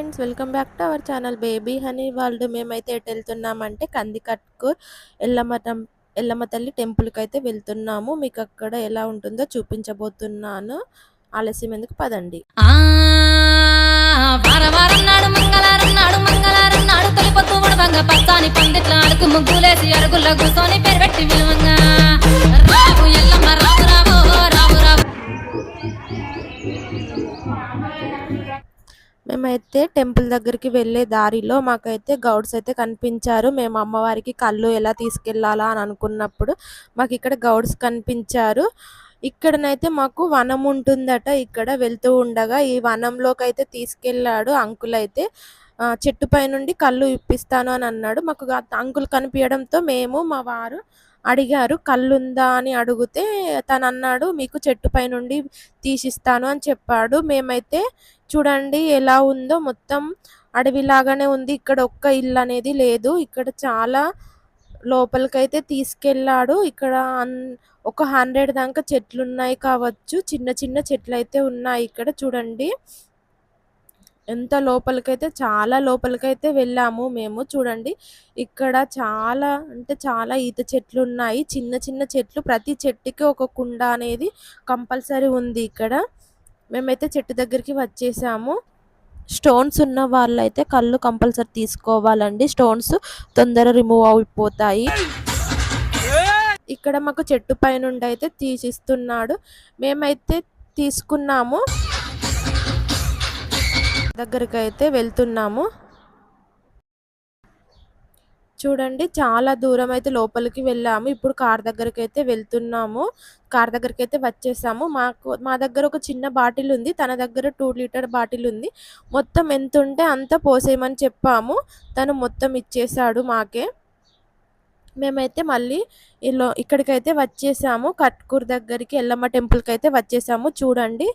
Friends welcome back to our channel baby honey world. మేమైతే ఎటు వెళ్తున్నామంటే కందికట్కు ఎల్లమ్మ ఎల్లమ్మ తల్లి టెంపుల్కి అయితే వెళ్తున్నాము. మీకు అక్కడ ఎలా ఉంటుందో చూపించబోతున్నాను. ఆలస్యం ఎందుకు? పదండి. నాడు నాడు నాడు పందిట్ల అడుగు ముగ్గులేసి అరుగుల్లో కూర్చొని పేరు పెట్టి విలువంగా. మేమైతే టెంపుల్ దగ్గరికి వెళ్ళే దారిలో మాకైతే గౌడ్స్ అయితే కనిపించారు. మేము అమ్మవారికి కళ్ళు ఎలా తీసుకెళ్ళాలా అని అనుకున్నప్పుడు మాకు ఇక్కడ గౌడ్స్ కనిపించారు. ఇక్కడనైతే మాకు వనం ఉంటుందట ఇక్కడ వెళ్తూ ఉండగా ఈ వనంలోకి అయితే తీసుకెళ్ళాడు అంకుల్ అయితే చెట్టు పై నుండి కళ్ళు ఇప్పిస్తాను అని అన్నాడు. మాకు అంకుల్ కనిపించడంతో మేము మా వారు అడిగారు కళ్ళుందా? అని అడిగితే తను అన్నాడు మీకు చెట్టు పైనుండి తీసిస్తాను అని చెప్పాడు. మేమైతే చూడండి ఎలా ఉందో మొత్తం అడవిలాగానే ఉంది ఇక్కడ ఒక్క ఇల్లు అనేది లేదు ఇక్కడ చాలా లోపలికైతే తీసుకెళ్ళాడు ఇక్కడ అన్- ఒక హండ్రెడ్ దాకా చెట్లు ఉన్నాయి కావచ్చు చిన్న చిన్న చెట్లు అయితే ఉన్నాయి ఇక్కడ చూడండి ఎంత లోపలికైతే చాలా లోపలికైతే వెళ్ళాము మేము చూడండి. ఇక్కడ చాలా అంటే చాలా ఈత చెట్లు ఉన్నాయి. చిన్న చిన్న చెట్లు ప్రతి చెట్టుకి ఒక కుండ అనేది కంపల్సరీ ఉంది ఇక్కడ. మేమైతే చెట్టు దగ్గరికి వచ్చేసాము. స్టోన్స్ ఉన్న వాళ్ళైతే కళ్ళు కంపల్సరీ తీసుకోవాలండి. స్టోన్స్ తొందర రిమూవ్ అయిపోతాయి. ఇక్కడ మాకు చెట్టు పైనుండి అయితే తీసిస్తున్నాడు. మేమైతే తీసుకున్నాము. దగ్గరికి అయితే వెళ్తున్నాము. చూడండి చాలా దూరం అయితే లోపలికి వెళ్ళాము. ఇప్పుడు కార్ దగ్గరికి అయితే వెళ్తున్నాము. కార్ దగ్గరికి అయితే వచ్చేసాము. మాకు మా దగ్గర ఒక చిన్న బాటిల్ ఉంది. తన దగ్గర టూ లీటర్ బాటిల్ ఉంది. మొత్తం ఎంత ఉంటే అంత పోసేయమని చెప్పాము. తను మొత్తం ఇచ్చేసాడు మాకే. మేమైతే మళ్ళీ ఇలా ఇక్కడికైతే వచ్చేసాము. కట్కూర్ దగ్గరికి ఎల్లమ్మ టెంపుల్కి అయితే వచ్చేసాము. చూడండి.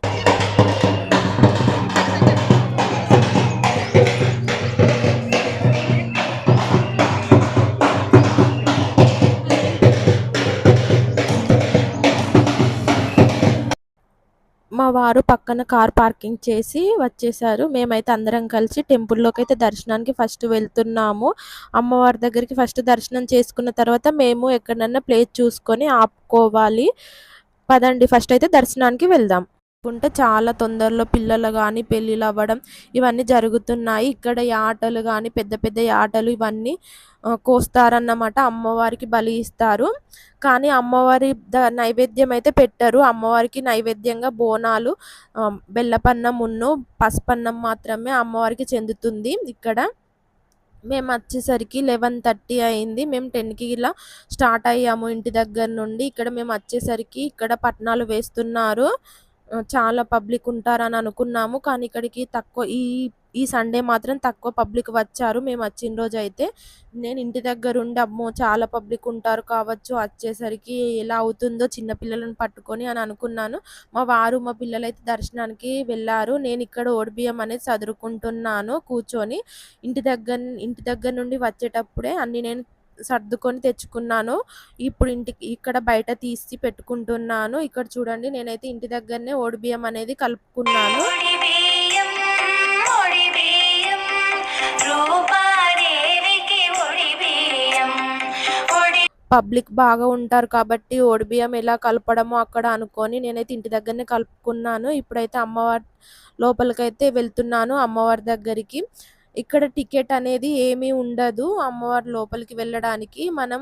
మా వారు పక్కన కార్ పార్కింగ్ చేసి వచ్చేసారు. మేమైతే అందరం కలిసి టెంపుల్లోకి అయితే దర్శనానికి ఫస్ట్ వెళ్తున్నాము. అమ్మవారి దగ్గరికి ఫస్ట్ దర్శనం చేసుకున్న తర్వాత మేము ఎక్కడన్నా ప్లేస్ చూసుకొని ఆపుకోవాలి. పదండి ఫస్ట్ అయితే దర్శనానికి వెళ్దాం. అనుకుంటే చాలా తొందరలో పిల్లలు కానీ పెళ్ళిళ్ళు అవ్వడం ఇవన్నీ జరుగుతున్నాయి. ఇక్కడ ఈ ఆటలు కానీ పెద్ద పెద్ద ఆటలు ఇవన్నీ కోస్తారన్నమాట. అమ్మవారికి బలి ఇస్తారు. కానీ అమ్మవారి ద- నైవేద్యం అయితే పెట్టరు. అమ్మవారికి నైవేద్యంగా బోనాలు బెల్లపన్నం ఉన్ను పసుపన్నం మాత్రమే అమ్మవారికి చెందుతుంది ఇక్కడ. మేము వచ్చేసరికి లెవెన్ థర్టీ అయింది. మేము టెన్కి ఇలా స్టార్ట్ అయ్యాము ఇంటి దగ్గర నుండి. ఇక్కడ మేము వచ్చేసరికి ఇక్కడ పట్నాలు వేస్తున్నారు. చాలా పబ్లిక్ ఉంటారని అనుకున్నాము. కానీ ఇక్కడికి తక్కువ ఈ ఈ సండే మాత్రం తక్కువ పబ్లిక్ వచ్చారు. మేము వచ్చిన రోజు అయితే నేను ఇంటి దగ్గర ఉండి అమ్మో చాలా పబ్లిక్ ఉంటారు కావచ్చు వచ్చేసరికి ఎలా అవుతుందో చిన్న పిల్లలను పట్టుకొని అని అనుకున్నాను. మా వారు మా పిల్లలు అయితే దర్శనానికి వెళ్ళారు. నేను ఇక్కడ ఓడిబియ్యం అనేది చదువుకుంటున్నాను కూర్చొని. ఇంటి దగ్గర ఇంటి దగ్గర నుండి వచ్చేటప్పుడే అన్ని నేను సర్దుకొని తెచ్చుకున్నాను. ఇప్పుడు ఇంటికి ఇక్కడ బయట తీసి పెట్టుకుంటున్నాను. ఇక్కడ చూడండి నేనైతే ఇంటి దగ్గరనే ఓడిబియ్యం అనేది కలుపుకున్నాను. పబ్లిక్ బాగా ఉంటారు కాబట్టి ఓడిబియ్యం ఎలా కలపడమో అక్కడ అనుకొని నేనైతే ఇంటి దగ్గరనే కలుపుకున్నాను. ఇప్పుడైతే అమ్మవారి లోపలికైతే వెళ్తున్నాను అమ్మవారి దగ్గరికి. ఇక్కడ టికెట్ అనేది ఏమీ ఉండదు అమ్మవారి లోపలికి వెళ్ళడానికి. మనం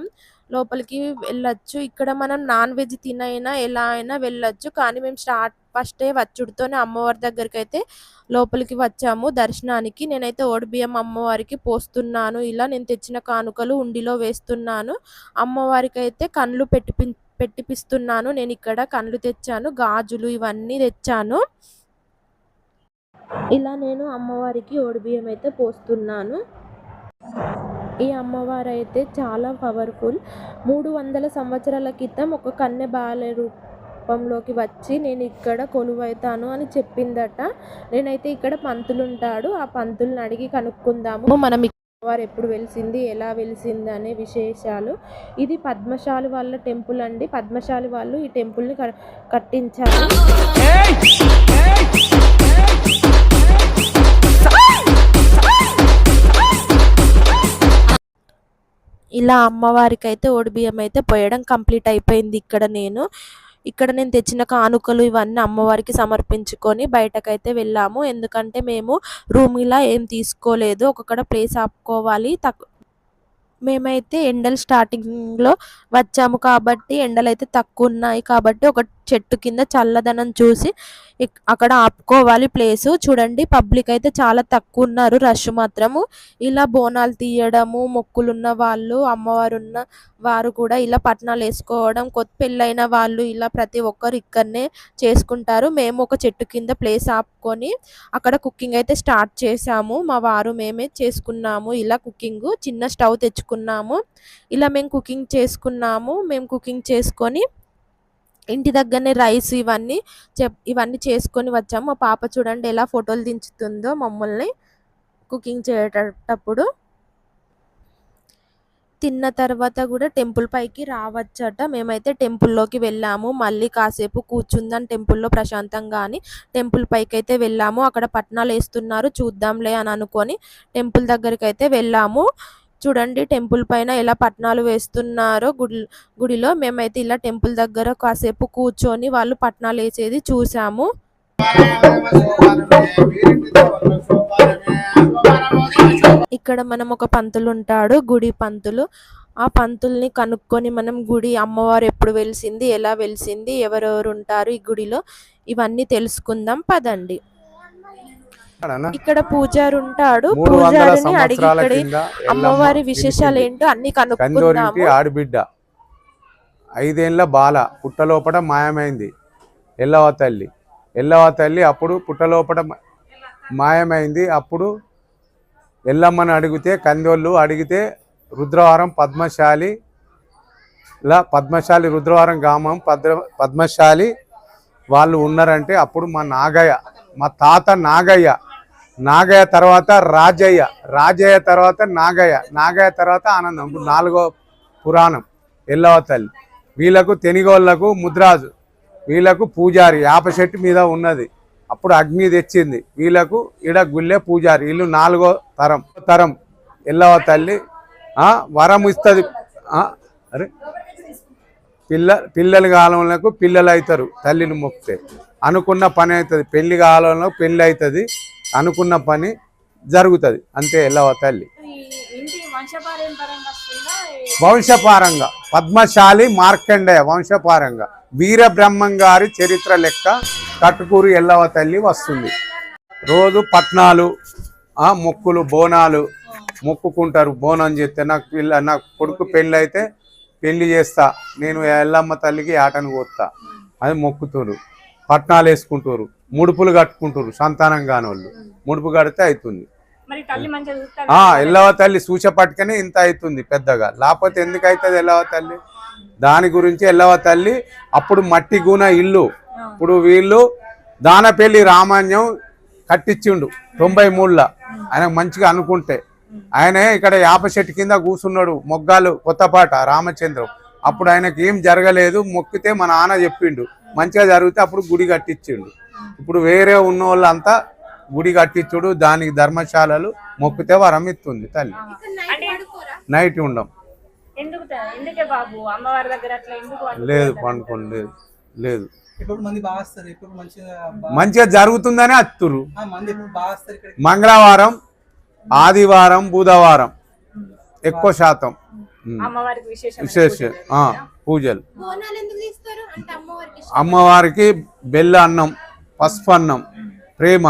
లోపలికి వెళ్ళొచ్చు. ఇక్కడ మనం నాన్ వెజ్ తినైనా ఎలా అయినా వెళ్ళొచ్చు. కానీ మేము స్టార్ట్ ఫస్టే వచ్చుడుతోనే అమ్మవారి దగ్గరికి అయితే లోపలికి వచ్చాము. దర్శనానికి నేనైతే ఓడిబియ్యం అమ్మవారికి పోస్తున్నాను. ఇలా నేను తెచ్చిన కానుకలు ఉండిలో వేస్తున్నాను. అమ్మవారికి అయితే కళ్ళు పెట్టిపి పెట్టిపిస్తున్నాను. నేను ఇక్కడ కళ్ళు తెచ్చాను. గాజులు ఇవన్నీ తెచ్చాను. ఇలా నేను అమ్మవారికి ఓడిబియ్యం అయితే పోస్తున్నాను. ఈ అమ్మవారు అయితే చాలా పవర్ఫుల్. మూడు వందల సంవత్సరాల క్రితం ఒక కన్నె బాల రూపంలోకి వచ్చి నేను ఇక్కడ కొలువైతాను అని చెప్పిందట. నేనైతే ఇక్కడ పంతులు ఉంటాడు ఆ పంతుల్ని అడిగి కనుక్కుందాము. మనం వారు ఎప్పుడు వెలిసింది ఎలా వెలిసింది అనే విశేషాలు. ఇది పద్మశాలి వాళ్ళ టెంపుల్ అండి. పద్మశాలి వాళ్ళు ఈ టెంపుల్ని కట్టించారు. ఇలా అమ్మవారికి అయితే బియ్యం అయితే పోయడం కంప్లీట్ అయిపోయింది ఇక్కడ నేను. ఇక్కడ నేను తెచ్చిన కానుకలు ఇవన్నీ అమ్మవారికి సమర్పించుకొని బయటకైతే వెళ్ళాము. ఎందుకంటే మేము రూమ్ ఇలా ఏం తీసుకోలేదు. ఒక్కొక్కడ ప్లేస్ ఆపుకోవాలి. తక్కువ మేమైతే ఎండలు స్టార్టింగ్లో వచ్చాము కాబట్టి ఎండలు అయితే తక్కువ ఉన్నాయి. కాబట్టి ఒక చెట్టు కింద చల్లదనం చూసి అక్కడ ఆపుకోవాలి ప్లేసు. చూడండి పబ్లిక్ అయితే చాలా తక్కువ ఉన్నారు రష్ మాత్రము. ఇలా బోనాలు తీయడము మొక్కులున్న వాళ్ళు అమ్మవారు ఉన్న వారు కూడా ఇలా పట్నాలు వేసుకోవడం కొత్త పెళ్ళైన వాళ్ళు ఇలా ప్రతి ఒక్కరు ఇక్కడనే చేసుకుంటారు. మేము ఒక చెట్టు కింద ప్లేస్ ఆపుకొని అక్కడ కుకింగ్ అయితే స్టార్ట్ చేసాము మా వారు మేమే చేసుకున్నాము. ఇలా కుకింగ్ చిన్న స్టవ్ తెచ్చుకున్నాము. ఇలా మేము కుకింగ్ చేసుకున్నాము. మేము కుకింగ్ చేసుకొని ఇంటి దగ్గరనే రైస్ ఇవన్నీ చెప్ ఇవన్నీ చేసుకొని వచ్చాము. మా పాప చూడండి ఎలా ఫోటోలు దించుతుందో మమ్మల్ని కుకింగ్ చేసేటప్పుడు. తిన్న తర్వాత కూడా టెంపుల్ పైకి రావచ్చట. మేమైతే టెంపుల్లోకి వెళ్ళాము. మళ్ళీ కాసేపు కూర్చుందని టెంపుల్లో ప్రశాంతంగా అని టెంపుల్ పైకి అయితే వెళ్ళాము. అక్కడ పట్నాలు వేస్తున్నారు. చూద్దాంలే అని అనుకొని టెంపుల్ దగ్గరికి అయితే వెళ్ళాము. చూడండి టెంపుల్ పైన ఎలా పట్నాలు వేస్తున్నారో గుడి గుడిలో మేమైతే ఇలా టెంపుల్ దగ్గర కాసేపు కూర్చొని వాళ్ళు పట్నాలు వేసేది చూసాము. ఇక్కడ మనం ఒక పంతులు ఉంటాడు గుడి పంతులు. ఆ పంతుల్ని కనుక్కొని మనం గుడి అమ్మవారు ఎప్పుడు వెలిసింది ఎలా వెలిసింది ఎవరెవరు ఉంటారు ఈ గుడిలో ఇవన్నీ తెలుసుకుందాం పదండి. ఇక్కడ పూజారి ఉంటాడు. పూజారిని అడిగి ఇక్కడ అమ్మవారి విశేషాలు. ఏంటో అన్ని కనుక్కుందాము. ఆడబిడ్డ. ఐదేళ్ళ బాల పుట్టలోపట మాయమైంది. ఎల్లవ తల్లి. ఎల్లవ తల్లి అప్పుడు పుట్టలోపట మాయమైంది. అప్పుడు ఎల్లమ్మని అడిగితే కందోళ్ళు అడిగితే రుద్రవారం పద్మశాలి ఇలా పద్మశాలి రుద్రవారం గ్రామం పద్ర పద్మశాలి వాళ్ళు ఉన్నారంటే అప్పుడు మా నాగయ్య మా తాత నాగయ్య నాగయ్య తర్వాత రాజయ్య రాజయ్య తర్వాత నాగయ్య నాగయ్య తర్వాత ఆనందం. నాలుగో పురాణం ఎల్లవ తల్లి. వీళ్ళకు తెనిగోళ్ళకు ముద్రాజు వీళ్ళకు పూజారి యాప చెట్టు మీద ఉన్నది. అప్పుడు అగ్ని తెచ్చింది. వీళ్ళకు ఈడ గుళ్ళే పూజారి. వీళ్ళు నాలుగో తరం తరం ఎల్లవ తల్లి. వరం ఇస్తుంది. అరే. పిల్ల పిల్లల కాలంలో పిల్లలు అవుతారు తల్లిని మొక్కితే. అనుకున్న పని అవుతుంది పెళ్ళి కాలంలో పెళ్ళి అవుతుంది అనుకున్న పని జరుగుతుంది. అంతే ఎల్లవ తల్లి? వంశపారంగా. పద్మశాలి మార్కండేయ వంశపారంగా. వీర బ్రహ్మం గారి చరిత్ర లెక్క కట్టుకూరు ఎల్లవ తల్లి వస్తుంది. రోజు పట్నాలు ఆ మొక్కులు బోనాలు మొక్కుకుంటారు. బోనం చేస్తే నాకు పిల్ల నాకు కొడుకు పెళ్ళి అయితే పెళ్ళి చేస్తా. నేను ఎల్లమ్మ తల్లికి ఆటను కోస్తా అది మొక్కుతురు. పట్నాలు వేసుకుంటారు ముడుపులు కట్టుకుంటారు సంతానం కాని వాళ్ళు ముడుపు కడితే అవుతుంది ఎల్లవ తల్లి సూచ పట్టుకనే ఇంత అవుతుంది పెద్దగా. లేకపోతే ఎందుకు అవుతుంది ఎల్లవ తల్లి? దాని గురించి ఎల్లవ తల్లి అప్పుడు మట్టి గూన ఇల్లు. ఇప్పుడు వీళ్ళు దానపల్లి రామాన్యం కట్టించిండు తొంభై మూడులో. ఆయన మంచిగా అనుకుంటే. ఆయనే ఇక్కడ యాప చెట్టు కింద కూర్చున్నాడు మొగ్గాలు కొత్తపాట రామచంద్రం. అప్పుడు ఆయనకి ఏం జరగలేదు మొక్కితే మా నాన్న చెప్పిండు. మంచిగా జరిగితే అప్పుడు గుడి కట్టించిండు. ఇప్పుడు వేరే ఉన్న వాళ్ళంతా గుడి కట్టించుడు దానికి ధర్మశాలలు మొక్కితే వరం ఇస్తుంది తల్లి. నైట్ ఉండం. ఎందుకు త- ఎందుకే బాబు? అమ్మవారి దగ్గర అట్లా ఎందుకు వండుకుంటారు? లేదు పండుకొని లేదు లేదు. ఇప్పుడు మంది బాగా వస్తారు? ఇప్పుడు మంచిగా జరుగుతుందనే అత్తురు. మంగళవారం ఆదివారం బుధవారం. ఎక్కువ శాతం. అమ్మవారికి విశేషం పూజలు బోనాలు ఎందుకు తీస్తారు? అంటే అమ్మవారికి అమ్మవారికి బెల్ల అన్నం పసుపు అన్నం ప్రేమ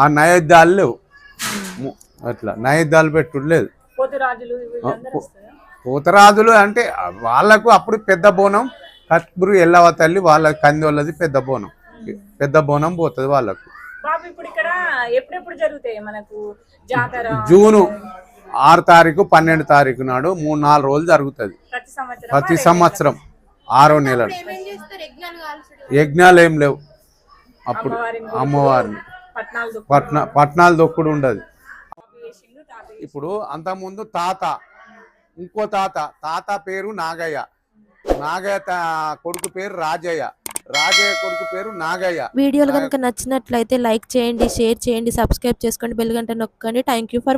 ఆ నైవేద్యాలు లేవు. అట్లా నైవేద్యాలు పెట్టుడు లేదు. పోతురాజులు అంటే వాళ్ళకు అప్పుడు పెద్ద బోనం కత్బురు ఎల్లవ తల్లి వాళ్ళ కందివల్లది పెద్ద బోనం. పెద్ద బోనం పోతుంది వాళ్ళకు. బాబు ఇప్పుడు ఇక్కడ ఎప్పుడెప్పుడు జరుగుతాయి మనకు జాతర? జూను. ఆరు తారీఖు పన్నెండు తారీఖు నాడు మూడు నాలుగు రోజులు జరుగుతుంది. ప్రతి సంవత్సరం. ఆరో నెలలు. యజ్ఞాలు ఏం లేవు. అప్పుడు అమ్మవారిని పట్న పట్నాలు దొక్కుడు ఉండదు. ఇప్పుడు అంతకుముందు తాత ఇంకో తాత. తాత పేరు నాగయ్య. నాగయ్య తా- కొడుకు పేరు రాజయ్య. రాజయ్య కొడుకు పేరు నాగయ్య. వీడియోలు కనుక నచ్చినట్లయితే లైక్ చేయండి షేర్ చేయండి సబ్స్క్రైబ్ చేసుకోండి బెల్ గంట నొక్కండి. Thank you for